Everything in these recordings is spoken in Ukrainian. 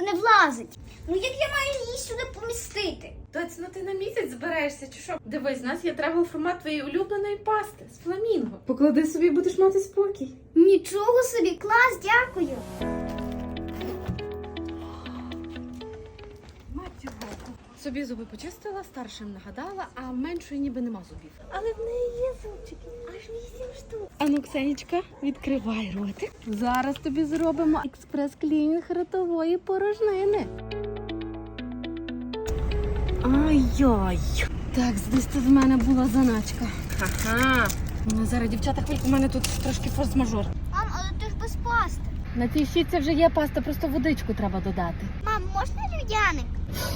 туди не влазить. Ну як я маю її сюди помістити? Доць, ну ти на місяць збираєшся, чи що? Дивись, у нас є тревел формат твоєї улюбленої пасти з фламінго. Поклади собі і будеш мати спокій. Нічого собі, клас, дякую. Мать його. Собі зуби почистила, старшим нагадала, а меншої ніби нема зубів. Але в неї є зубчики, штук. Ану, Ксенічка, відкривай ротик. Зараз тобі зробимо експрес-клінінг ротової порожнини. Ай-яй. Так, десь тут в мене була заначка. Ага. Ну, зараз, дівчата, хвильку, у мене тут трошки форс-мажор. Мам, але ти ж без пасти. На цій щітці вже є паста, просто водичку треба додати. Мам, можна людяник?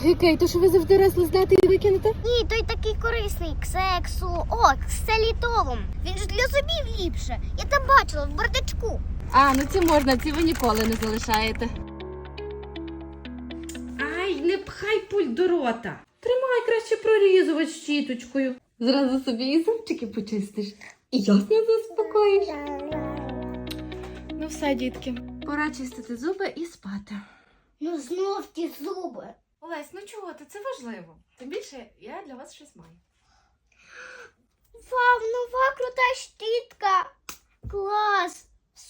Окей, то що ви завжди ресли здати і викинете? Ні, той такий корисний, ксексу. О, кселітолом. Він для зубів ліпше. Я там бачила в бардачку. А, ну ці можна, ці ви ніколи не залишаєте. Ай, не пхай пульт до рота. Тримай краще прорізувач щіточкою. Зразу собі і зубчики почистиш. І ясно заспокоїш. Ну все, дітки. Пора чистити зуби і спати. Ну знов ті зуби. Олесь, ну чого ти? Це важливо. Тим більше я для вас щось маю. Вау,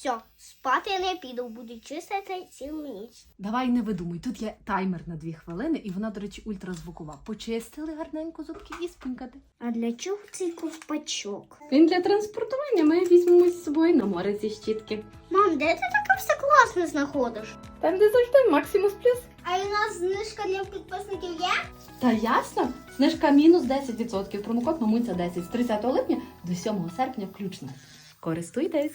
Все, спати я не піду, буду чистити цілу ніч. Давай не видумуй, тут є таймер на дві хвилини, і вона, до речі, ультразвукова. Почистили гарненько зубки і спинкати. А для чого цей ковпачок? Він для транспортування. Ми візьмемо з собою на море ці щітки. Мам, де ти таке все класне знаходиш? Там, де завжди Максимус Плюс. А у нас знижка для підписників є? Та ясно? Знижка мінус 10%. Промокод мамуця 10 з 30 липня до 7 серпня включно. Користуйтесь!